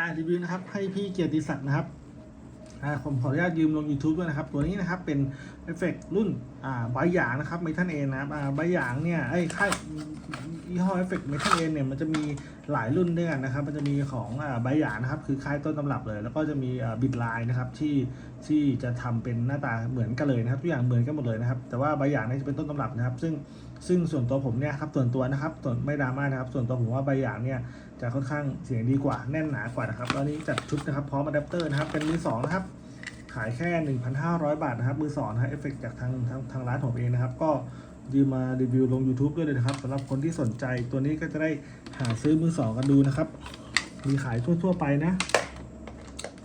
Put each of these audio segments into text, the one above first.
่ารีวิวนะครับให้พี่เกียรติศักดิ์นะครับผมขออนุญาตยืมลง YouTube ด้วยนะครับ ตัวนี้นะครับเป็นเอฟเฟกต์รุ่นใบหยางนะครับเมทัลเอนนะครับใบหยางเนี่ยไอ้ค่ายยี่ห้อเอฟเฟกต์เมทัลเอนเนี่ยมันจะมีหลายรุ่นด้วยกันนะครับ มันจะมีของใบหยางนะครับ คือค่ายต้นตำรับเลย แล้วก็จะมีบิดไลน์นะครับที่ที่จะทำเป็นหน้าตาเหมือนกันเลยนะครับทุกอย่างเหมือนกันหมดเลยนะครับ แต่ว่าใบหยางเนี่ยจะเป็นต้นตำรับนะครับ ซึ่งซึ่งส่วนตัวผมเนี่ยครับส่วนตัวนะครับส่วนไม่ดราม่านะครับ ส่วนตัวผมว่าใบหยางเนี่ย จะค่อนข้างเสียงดีกว่าแน่นหนากว่านะครับตอนนี้จัดชุดนะครับพร้อมอะแดปเตอร์นะครับเป็นมือสองนะครับขายแค่ 1,500 บาทนะครับมือสองนะเอฟเฟกจากทางทางทางร้านผมเองนะครับ ก็ยืมมารีวิวลง YouTube ด้วยเลยนะครับสำหรับคนที่สนใจตัวนี้ก็จะได้หาซื้อมือสองกันดูนะครับ มีขายทั่ว ๆ ไปนะ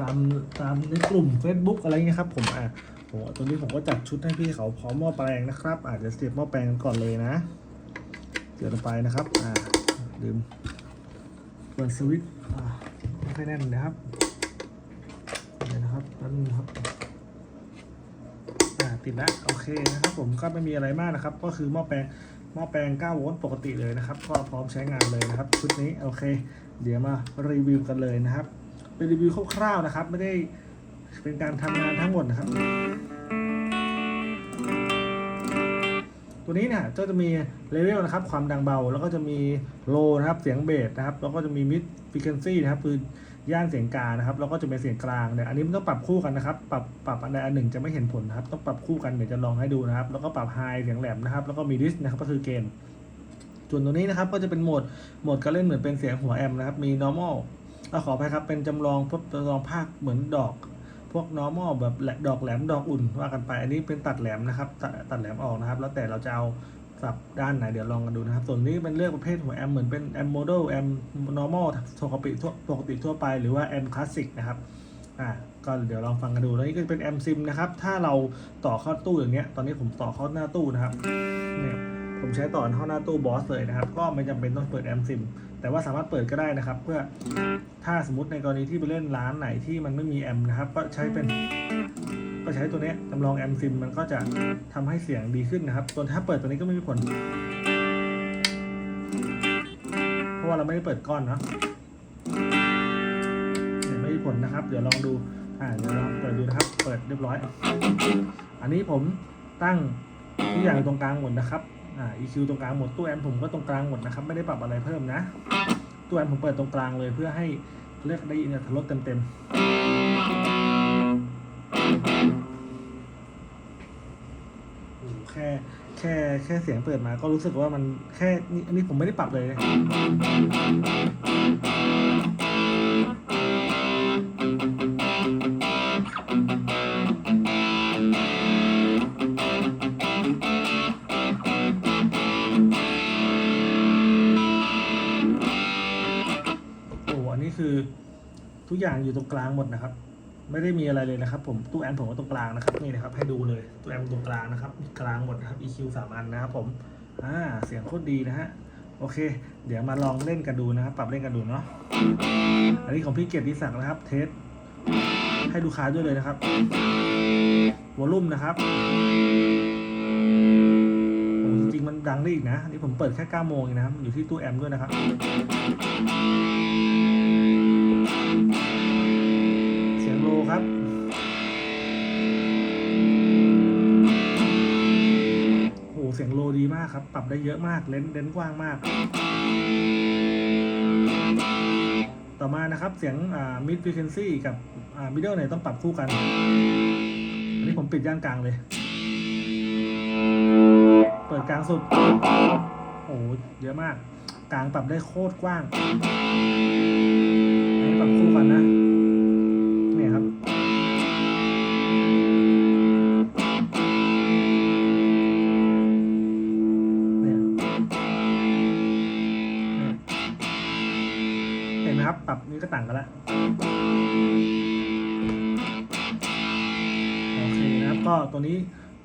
ตามตามในกลุ่ม Facebook อะไรเงี้ยครับ ผมอะผมตัวนี้ผมก็จัดชุดให้พี่เขาพร้อมหม้อแปลงนะครับ อาจจะเสียบหม้อแปลงกันก่อนเลยนะเสียบลงไปนะครับ อ่าลืม เปิดสวิตช์ไม่ค่อยแน่นนะครับเดี๋ยวนะครับแป๊บนึงนครับติดแล้วโอเคนะครับผมก็ไม่มีอะไรมากนะครับ ก็คือหม้อแปลงหม้อแปลง 9 โวลต์ปกติเลยนะครับ ก็พร้อมใช้งานเลยนะครับ ชุดนี้โอเค เดี๋ยวมารีวิวกันเลยนะครับ เป็นรีวิวคร่าวๆนะครับ ไม่ได้เป็นการทำงานทั้งหมดนะครับ ตัวนี้เนี่ยก็จะมีเลเวลนะครับความดังเบา แล้วก็จะมีโลนะครับเสียงเบสนะครับแล้วก็จะมีมิดฟิเค n ซี่นะครับคือย่านเสียงกลางนะครับแล้วก็จะเป็นเสียงกลางเนี่ยอันนี้มันต้องปรับคู่กันนะครับปรับปรับอันใดอันหนึ่งจะไม่เห็นผลนะครับต้องปรับคู่กันเดี๋ยวจะลองให้ดูนะครับ แล้วก็ปรับไฮเสียงแหลมนะครับ แล้วก็มีดิสนะครับก็คือเกณฑ์ส่วนตัวนี้นะครับก็จะเป็นโหมดโหมดการเล่นเหมือนเป็นเสียงหัวแอมนะครับมี normal เราขอไปครับเป็นจำลองพวกจำลองภาคเหมือนดอก พวก normal แบบดอกแหลมดอกอุ่นว่ากันไป อันนี้เป็นตัดแหลมนะครับตัดตัดแหลมออกนะครับ แล้วแต่เราจะเอาสับด้านไหนเดี๋ยวลองกันดูนะครับ ส่วนนี้เป็นเลือกประเภทหัวแอมเหมือนเป็นแอมโมเดลแอม normal ปกติทั่วปกติทั่วไปหรือว่าแอมคลาสสิกนะครับอ่าก็เดี๋ยวลองฟังกันดูแล้วนี่ก็เป็นแอมซิมนะครับ ถ้าเราต่อเข้าตู้อย่างเงี้ย ตอนนี้ผมต่อเข้าหน้าตู้นะครับเนี่ย ผมใช้ต่อเข้าหน้าตู้บอสเลยนะครับ ก็ไม่จำเป็นต้องเปิดแอมซิมแต่ว่าสามารถเปิดก็ได้นะครับ เพื่อถ้าสมมติในกรณีที่ไปเล่นร้านไหนที่มันไม่มีแอมนะครับ ก็ใช้เป็น ก็ใช้ตัวนี้จำลองแอมซิมมันก็จะทำให้เสียงดีขึ้นนะครับส่วนถ้าเปิดตัวนี้ก็ไม่มีผล เพราะว่าเราไม่ได้เปิดก้อนเนาะเนี่ยไม่มีผลนะครับ เดี๋ยวลองดูอ่าเดี๋ยวลองเปิดดูนะครับ เปิดเรียบร้อย อันนี้ผมตั้งทุกอย่างตรงกลางหมดนะครับ อ่า EQ ตรงกลางหมดตู้แอมผมก็ตรงกลางหมดนะครับ ไม่ได้ปรับอะไรเพิ่มนะตู้แอมผมเปิดตรงกลางเลยเพื่อให้เรียกได้ยินเนี่ยลดเต็มๆโอ้โหแค่แค่แค่เสียงเปิดมาก็รู้สึกว่ามันแค่นี่อันนี้ผมไม่ได้ปรับเลย คือทุกอย่างอยู่ตรงกลางหมดนะครับ ไม่ได้มีอะไรเลยนะครับ ผมตู้แอมผมก็ตรงกลางนะครับนี่นะครับ ให้ดูเลยตู้แอมตรงกลางนะครับกลางหมดนะครับ EQ สามอันนะครับผมอ่าเสียงโคตรดีนะฮะโอเค เดี๋ยวมาลองเล่นกันดูนะครับ ปรับเล่นกันดูเนาะอันนี้ของพี่เกียรติศักดิ์นะครับ เทสให้ดูคาด้วยเลยนะครับวอลลุ่มนะครับจริงๆมันดังได้อีกนะนี่ผมเปิดแค่9โมงเองนะครับอยู่ที่ตู้แอมด้วยนะครับ เสียงโลครับโอ้โหเสียงโลดีมากครับ ปรับได้เยอะมาก เลนส์เลนส์กว้างมาก ต่อมานะครับ เสียงอ่า mid frequency กับอ่า middle เนี่ยต้องปรับคู่กัน อันนี้ผมปิดย่านกลางเลย เปิดกลางสุด โอ้โหเยอะมาก กลางปรับได้โคตรกว้าง ปรับคู่กันนะเนี่ยครับ เนี่ยเห็นไหมครับ ปรับนี้ก็ต่างกันแล้วโอเคนะครับ ก็ตัวนี้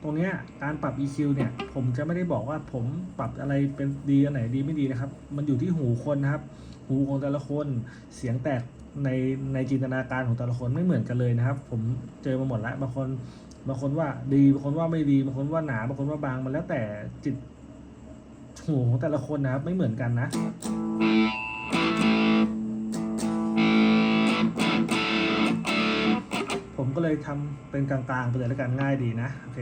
ตรงเนี้ยการปรับ EQ เนี่ย ผมจะไม่ได้บอกว่าผมปรับอะไรเป็นดีอันไหนดีไม่ดีนะครับ มันอยู่ที่หูคนนะครับ หูของแต่ละคน เสียงแตกในในจินตนาการของแต่ละคนไม่เหมือนกันเลยนะครับ ผมเจอมาหมดล้วบางคนบางคนว่าดีบางคนว่าไม่ดีบางคนว่าหนาบางคนว่าบางมันแล้วแต่จิตหูของแต่ละคนนะครับไม่เหมือนกันนะผมก็เลยทำเป็นกลางๆไปเลยแล้วกันง่ายดีนะ โอเค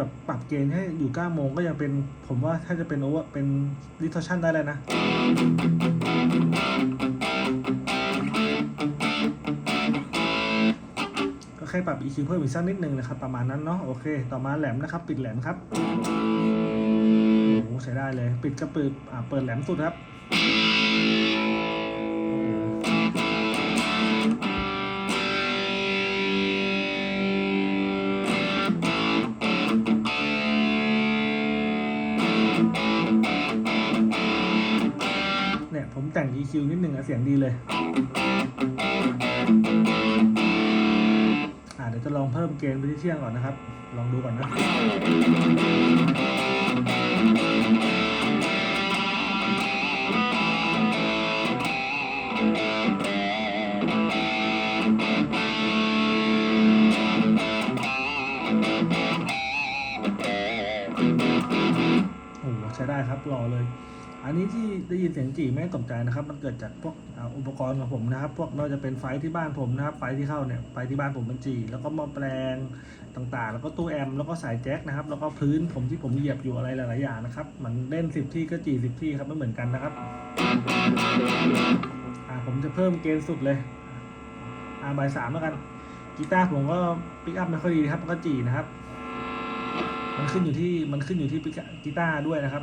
แบบปรับเกณฑ์ให้อยู่9โมงก็ยังเป็นผมว่าถ้าจะเป็นโอเวอร์เป็น distortion ได้เลยนะ ก็แค่ปรับ EQ เพิ่มอีกสักนิดนึงนะครับ ประมาณนั้นเนาะโอเค ต่อมาแหลมนะครับ ปิดแหลมครับโอ้โหใช้ได้เลย ปิดกระปืบอ่าเปิดแหลมสุดครับ ผมแต่ง EQ นิดหนึ่งอะเสียงดีเลยอ่าเดี๋ยวจะลองเพิ่มเกณฑ์ไปที่เที่ยงก่อนนะครับ ลองดูก่อนนะโอ้โหใช้ได้ครับรอเลย อันนี้ที่ได้ยินเสียงจีไม่ตกใจนะครับ มันเกิดจากพวกอุปกรณ์ของผมนะครับ พวกไม่ว่าจะเป็นไฟที่บ้านผมนะครับ ไฟที่เข้าเนี่ยไฟที่บ้านผมมันจีแล้วก็หม้อแปลงต่างๆ แล้วก็ตู้แอมแล้วก็สายแจ็คนะครับ แล้วก็พื้นผมที่ผมเหยียบอยู่อะไรหลายๆอย่างนะครับ มันเล่นสิบที่ก็จีสิบที่ครับไม่เหมือนกันนะครับอ่าผมจะเพิ่มเกณฑ์สุดเลยอ่าใบายสามแล้วกันกีตาร์ผมก็ปิกอัพไม่ค่อยดีครับก็จีนะครับ มันขึ้นอยู่ที่มันขึ้นอยู่ที่กีตาร์ด้วยนะครับ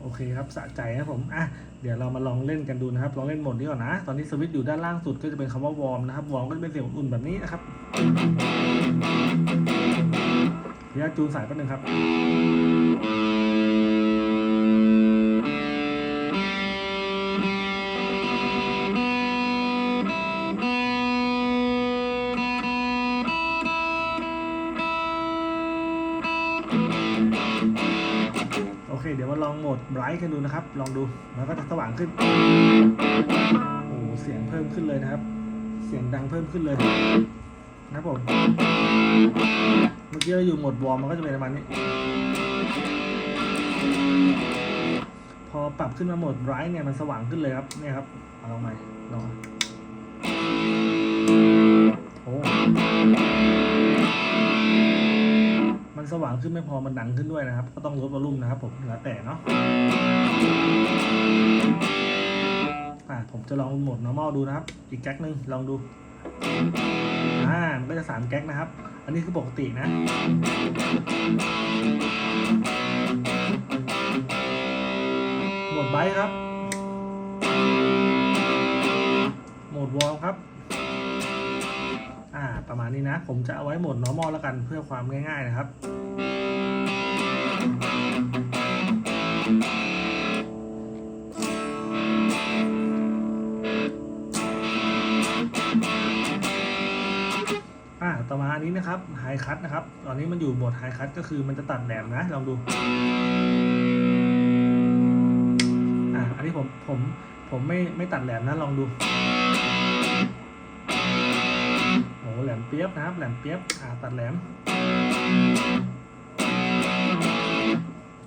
โอเคครับสะใจนะผม อะ ดี๋ยวเรามาลองเล่นกันดูนะครับ ลองเล่นโหมดนี้ก่อนนะ ตอนนี้สวิตช์อยู่ด้านล่างสุดก็จะเป็นคำว่าวอร์มนะครับ วอร์มก็จะเป็นเสียงอุ่นๆแบบนี้นะครับเดี๋ยวจูนสายแป๊บนึงครับ เคเดี๋ยวมาลองโหมดไบรท์กันดูนะครับ ลองดูแล้วก็จะสว่างขึ้น โอ้โเสียงเพิ่มขึ้นเลยนะครับ เสียงดังเพิ่มขึ้นเลยนะครับผม เมื่อกี้เราอยู่โหมดวอร์มมันก็จะเป็นประมาณนี้ พอปรับขึ้นมาโหมดไบรท์เนี่ยมันสว่างขึ้นเลยครับ เนี่ยครับเอาลองใหม่ลองโอ้ สว่างขึ้นไม่พอมันดังขึ้นด้วยนะครับ ก็ต้องลดวอลลุ่มนะครับผมแล้วแต่เนาะอ่าผมจะลองโหมด normal ดูนะครับ อีกแก๊กหนึ่งลองดูอ่ามันก็จะสามแก๊กนะครับ อันนี้คือปกตินะโหมดไบครับโหมดวอลครับอ่าประมาณนี้นะ ผมจะเอาไว้โหมด normal แล้วกันเพื่อความง่ายๆนะครับ อ่อมาอันนี้นะครับไฮคัทนะครับ ตอนนี้มันอยู่โหมดไฮคัทก็คือมันจะตัดแหลมนะ ลองดู อ่าอันนี้ผมผมผมไม่ไม่ตัดแหลมนะ ลองดูโอ้แหลมเปียบนะครับ แหลมเปียบอ่าตัดแหลม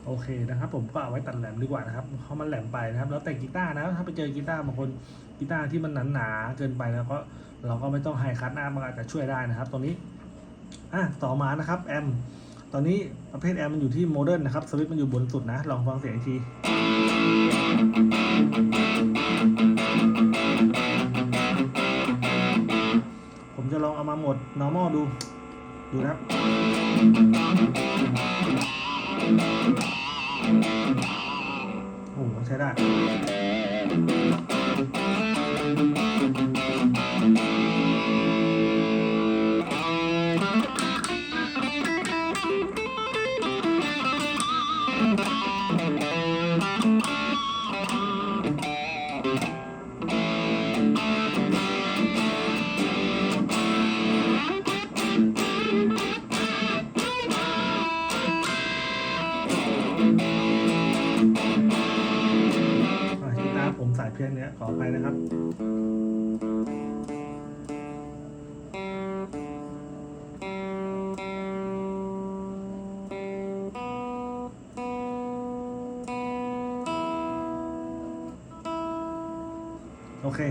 โอเคนะครับ ผมก็เอาไว้ตัดแหลมดีกว่านะครับเพราะมันแหลมไปนะครับ แล้วแต่กีตาร์นะถ้าไปเจอกีตาร์บางคนกีตาร์ที่มันหนาๆเกินไปแล้วก็ เราก็ไม่ต้องไฮคัทหน้ามันอาจจะช่วยได้นะครับตัวนี้อะต่อมานะครับแอมตอนนี้ประเภทแอมมันอยู่ที่โมเดิร์นนะครับสวิตช์มันอยู่บนสุดนะ ลองฟังเสียงอีกทีผมจะลองเอามาโหมด normal ดู ดูนะครับโอ้ใช้ได้ อเค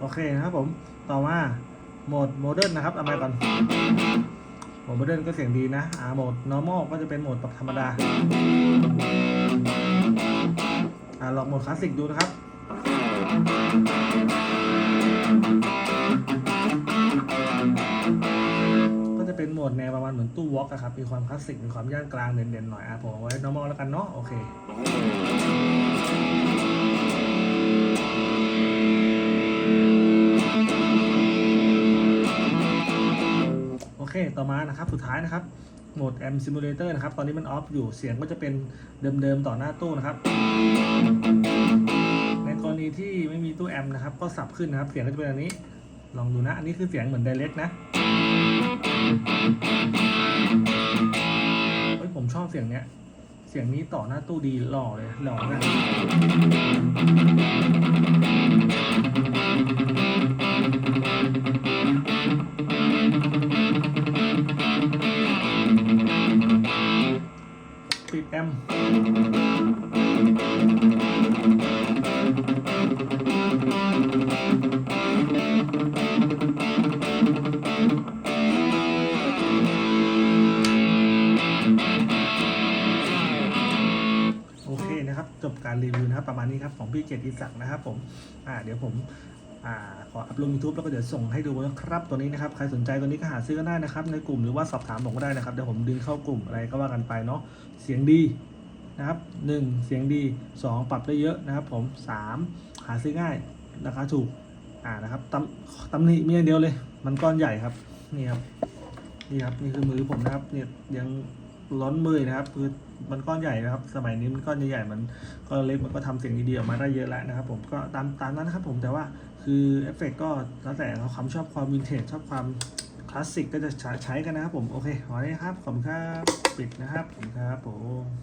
โอเคนะครับผม ต่อมาโหมดโมเดิร์นนะครับเอามาก่อนโหมดโมเดิร์นก็เสียงดีนะ อ่าโหมด normal ก็จะเป็นโหมดแบบธรรมดา อ่าลองโหมดคลาสสิกดูนะครับ เป็นโหมดแนวประมาณเหมือนตู้วอล์กอะครับ มีความคลาสสิก มีความย่านกลางเด่นๆหน่อยอะผมเอาไว้ normal แล้วกันเนาะ โอเคโอเคต่อมานะครับ สุดท้ายนะครับ โหมด M Simulator นะครับ ตอนนี้มันออฟอยู่ เสียงก็จะเป็นเดิมๆ ต่อหน้าตู้นะครับ ในกรณีที่ไม่มีตู้แอมนะครับ ก็สับขึ้นนะครับ เสียงก็จะเป็นอันนี้ ลองดูนะ อันนี้คือเสียงเหมือน Direct นะ เฮ้ยผมชอบเสียงเนี้ย เสียงนี้ต่อหน้าตู้ดีหล่อเลยหล่อเลย จบการรีวิวนะครับประมาณนี้ครับของพี่เกียรติศักดิ์นะครับผมอ่าเดี๋ยวผมอ่าขออัพลง YouTube แล้วก็เดี๋ยวส่งให้ดูนะครับตัวนี้นะครับใครสนใจตัวนี้ก็หาซื้อกันได้นะครับในกลุ่มหรือว่าสอบถามผมก็ได้นะครับเดี๋ยวผมดึงเข้ากลุ่มอะไรก็ว่ากันไปเนาะเสียงดีนะครับหนึ่งเสียงดีสองปรับได้เยอะนะครับ ผมสามหาซื้อง่ายราคาถูกอ่านะครับตำตำหนิมีอย่างเดียวเลย มันก้อนใหญ่ครับนี่ครับนี่ครับนี่คือมือผมนะครับเนี่ยยัง ร้อนมือนะครับ คือมันก้อนใหญ่นะครับ สมัยนี้มันก้อนใหญ่ๆมันก้อนเล็กมันก็ทำเสียงดีๆออกมาได้เยอะแล้วนะครับ ผมก็ตามตามนั้นนะครับ ผมแต่ว่าคือเอฟเฟกต์ก็แล้วแต่เราความชอบความวินเทจชอบความคลาสสิกก็จะใช้กันนะครับผมโอเคขอได้ครับขอบคุณครับปิดนะครับขอบคุณครับผม